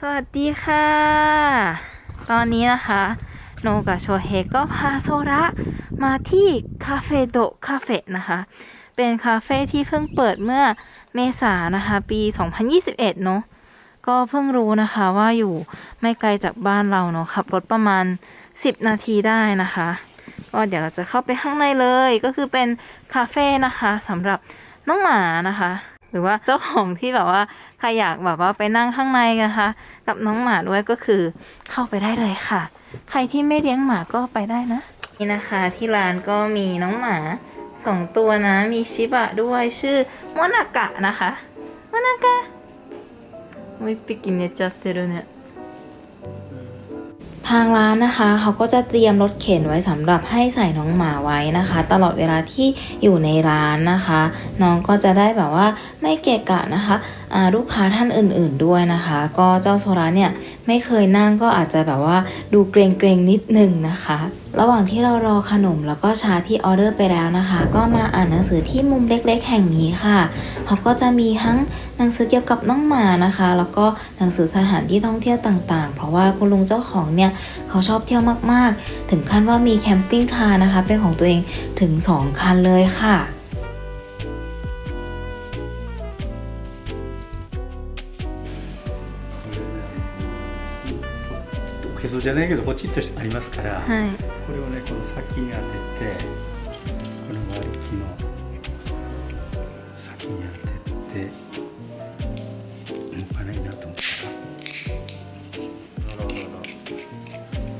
สวัสดีค่ะ ตอนนี้นะคะ โนกับโชเฮก็พาโซระมาที่คาเฟ่โดคาเฟ่นะคะ เป็นคาเฟ่ที่เพิ่งเปิดเมื่อเมษานะคะ ปี 2021 เนอะก็เพิ่งรู้นะคะว่าอยู่ไม่ไกลจากบ้านเราเนอะขับรถประมาณ 10 นาทีได้นะคะ ก็เดี๋ยวเราจะเข้าไปข้างในเลย ก็คือเป็นคาเฟ่นะคะสำหรับน้องหมานะคะ รือว่าเจ้าของที่แบบว่าใครอยากแบบว่าไปนั่งข้างในนะคะ กับน้องหมาด้วยก็คือเข้าไปได้เลยค่ะ ใครที่ไม่เลี้ยงหมาก็ไปได้นะ นี่นะคะที่ร้านก็มีน้องหมาสองตัวนะ มีชิบะด้วยชื่อมอนากะนะคะมอนากะไม่ไปกินเนี่จัดเตอร์เนี่ย ทางร้านนะคะเขาก็จะเตรียมรถเข็นไว้สำหรับให้ใส่น้องหมาไว้นะคะ ตลอดเวลาที่อยู่ในร้านนะคะ น้องก็จะได้แบบว่าไม่เกะกะนะคะลูกค้าท่านอื่นๆด้วยนะคะ ก็เจ้าโซระเนี่ยไม่เคยนั่งก็อาจจะแบบว่าดูเกรงๆนิดนึงนะคะ ระหว่างที่เรารอขนมแล้วก็ชาที่ออเดอร์ไปแล้วนะคะ ก็มาอ่านหนังสือที่มุมเล็ก ๆ แห่งนี้ค่ะเขาก็จะมีทั้งหนังสือเกี่ยวกับน้องหมานะคะ แล้วก็หนังสือสถานที่ท่องเที่ยวต่างๆ เพราะว่าคุณลุงเจ้าของเนี่ยเขาชอบเที่ยวมากๆ ถึงขั้นว่ามีแคมปิ้งคาร์นะคะ เป็นของตัวเองถึง 2 คันเลยค่ะ おへそじゃないけどポチッとありますから、はいこれをねこの先に当ててこの丸木の先に当てて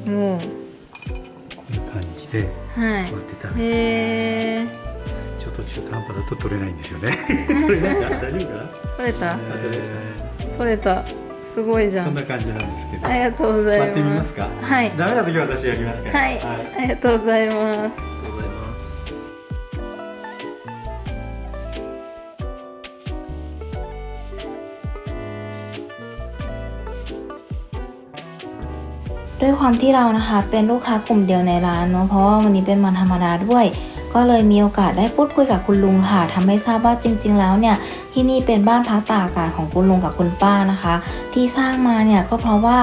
もうこういう感じではい。こうやってたら。へえちょっと中途半端だと取れないんですよね。取れないかな大丈夫かな取れた？あ取れました取れた。すごいじゃん。こんな感じなんですけど。ありがとうございます。割ってみますか。はい。ダメな時は私やりますから。はい、ありがとうございます ด้วยความที่เรานะคะเป็นลูกค้ากลุ่มเดียวในร้านเนาะเพราะว่าวันนี้เป็นวันธรรมดาด้วย ก็เลยมีโอกาสได้พูดคุยกับคุณลุงค่ะทำให้ทราบว่าจริง ๆ แล้วเนี่ยที่นี่เป็นบ้านพักตากอากาศของคุณลุงกับคุณป้านะคะ ที่สร้างมาเนี่ยก็เพราะว่า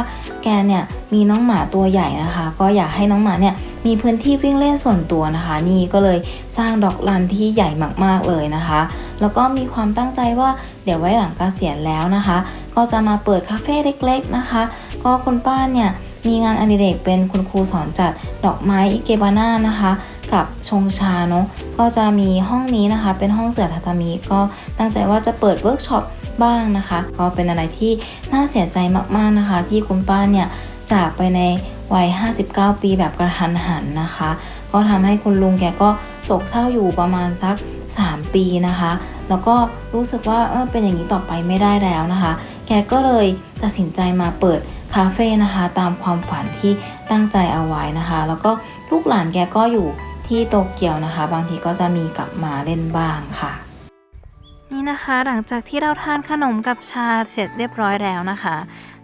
แกเนี่ยมีน้องหมาตัวใหญ่นะคะ ก็อยากให้น้องหมาเนี่ยมีพื้นที่วิ่งเล่นส่วนตัวนะคะ นี่ก็เลยสร้างดอกลันที่ใหญ่มากๆเลยนะคะ แล้วก็มีความตั้งใจว่าเดี๋ยวไว้หลังเกษียณแล้วนะคะ ก็จะมาเปิดคาเฟ่เล็ก ๆนะคะ ก็คุณป้าเนี่ย มีงานอดิเรกเป็นคุณครูสอนจัดดอกไม้อิเกบาน่านะคะ กับชงชาเนาะก็จะมีห้องนี้นะคะ เป็นห้องเสือทาตามิก็ตั้งใจว่าจะเปิดเวิร์กช็อปบ้างนะคะ ก็เป็นอะไรที่น่าเสียใจมากๆนะคะ ที่คุณป้าเนี่ยจากไปในวัย 59 ปีแบบกระทันหันนะคะ ก็ทำให้คุณลุงแกก็โศกเศร้าอยู่ประมาณสัก 3 ปีนะคะ แล้วก็รู้สึกว่าเออเป็นอย่างนี้ต่อไปไม่ได้แล้วนะคะ แกก็เลยตัดสินใจมาเปิด คาเฟ่นะคะ ตามความฝันที่ตั้งใจเอาไว้นะคะ แล้วก็ลูกหลานแกก็อยู่ที่โตเกียวนะคะ บางทีก็จะมีกลับมาเล่นบ้างค่ะ นี่นะคะหลังจากที่เราทานขนมกับชาเสร็จเรียบร้อยแล้วนะคะ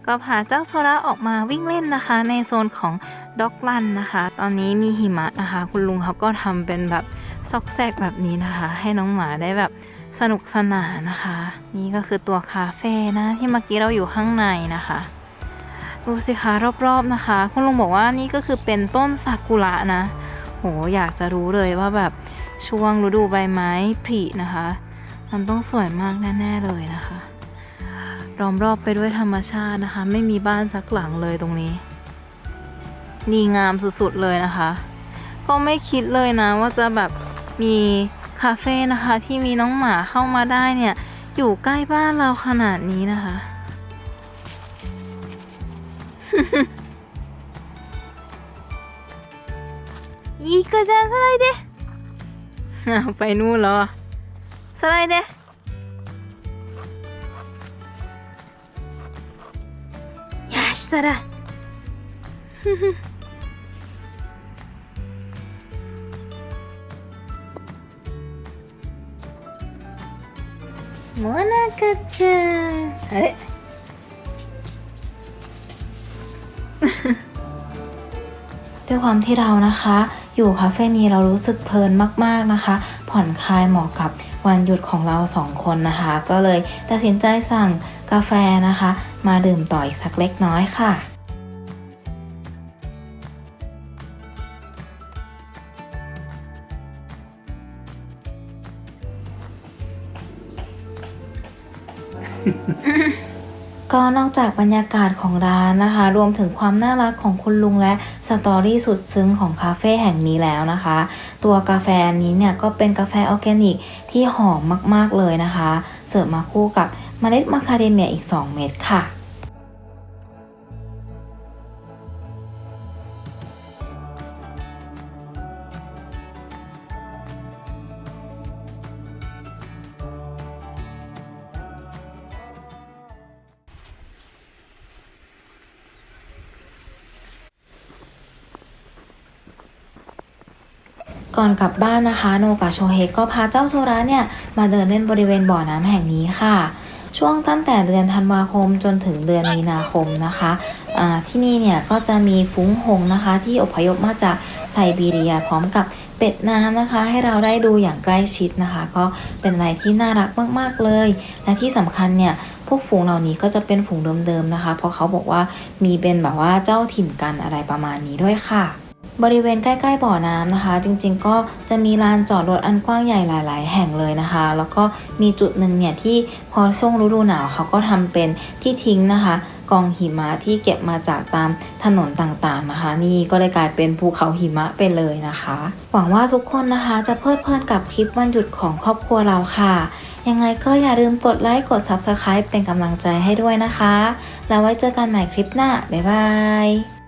ก็พาเจ้าโซล่าออกมาวิ่งเล่นนะคะ ในโซนของด็อกลันนะคะ ตอนนี้มีหิมะนะคะ คุณลุงเขาก็ทำเป็นแบบซอกแซกแบบนี้นะคะ ให้น้องหมาได้แบบสนุกสนานนะคะ นี่ก็คือตัวคาเฟ่นะที่เมื่อกี้เราอยู่ข้างในนะคะ ดูสิคะรอบๆนะคะ คุณลุงบอกว่านี่ก็คือเป็นต้นซากุระนะ โหอยากจะรู้เลยว่าแบบช่วงฤดูใบไม้ผลินะคะ มันต้องสวยมากแน่ๆเลยนะคะล้อมรอบไปด้วยธรรมชาตินะคะ ไม่มีบ้านสักหลังเลยตรงนี้ ดีงามสุดๆเลยนะคะ ก็ไม่คิดเลยนะว่าจะแบบมีคาเฟ่นะคะที่มีน้องหมาเข้ามาได้เนี่ย อยู่ใกล้บ้านเราขนาดนี้นะคะ いい子じゃん、สไลด์でอ้าวไปนู่นแล้วอะสไลด์でよし、そら。もなかちゃん。あれ ด้วยความที่เรานะคะ อยู่คาเฟ่นี้เรารู้สึกเพลินมากๆนะคะ ผ่อนคลายเหมาะกับวันหยุดของเราสองคนนะคะ ก็เลยตัดสินใจสั่งกาแฟนะคะ มาดื่มต่ออีกสักเล็กน้อยค่ะ ก็นอกจากบรรยากาศของร้านนะคะ รวมถึงความน่ารักของคุณลุงและสตอรี่สุดซึ้งของคาเฟ่แห่งนี้แล้วนะคะ ตัวกาแฟนี้เนี่ยก็เป็นกาแฟออร์แกนิกที่หอมมากๆเลยนะคะ เสิร์ฟมาคู่กับเมล็ดมาคาเดเมียอีก 2 เม็ดค่ะ ก่อนกลับบ้านนะคะ โนกับโชเฮก็พาเจ้าโซระเนี่ยมาเดินเล่นบริเวณบ่อน้ำแห่งนี้ค่ะ ช่วงตั้งแต่เดือนธันวาคมจนถึงเดือนมีนาคมนะคะอ่าที่นี่เนี่ยก็จะมีฟุ้งหงนะคะ ที่อพยพมาจากไซบีเรียพร้อมกับเป็ดน้ำนะคะ ให้เราได้ดูอย่างใกล้ชิดนะคะ ก็เป็นอะไรที่น่ารักมากๆเลย และที่สำคัญเนี่ยพวกฝูงเหล่านี้ก็จะเป็นฝูงเดิมๆนะคะ เพราะเขาบอกว่ามีเป็นแบบว่าเจ้าถิ่นกันอะไรประมาณนี้ด้วยค่ะ บริเวณใกล้ๆบ่อน้ำนะคะ จริงๆก็จะมีลานจอดรถอันกว้างใหญ่หลาย ๆ แห่งเลยนะคะ แล้วก็มีจุดหนึ่งเนี่ยที่พอช่วงฤดูหนาวเขาก็ทำเป็นที่ทิ้งนะคะกองหิมะที่เก็บมาจากตามถนนต่างๆนะคะ นี่ก็เลยกลายเป็นภูเขาหิมะไปเลยนะคะ หวังว่าทุกคนนะคะจะเพลิดเพลินกับคลิปวันหยุดของครอบครัวเราค่ะ ยังไงก็อย่าลืมกดไลค์กด Subscribe เป็นกำลังใจให้ด้วยนะคะ แล้วไว้เจอกันใหม่คลิปหน้า บ๊ายบาย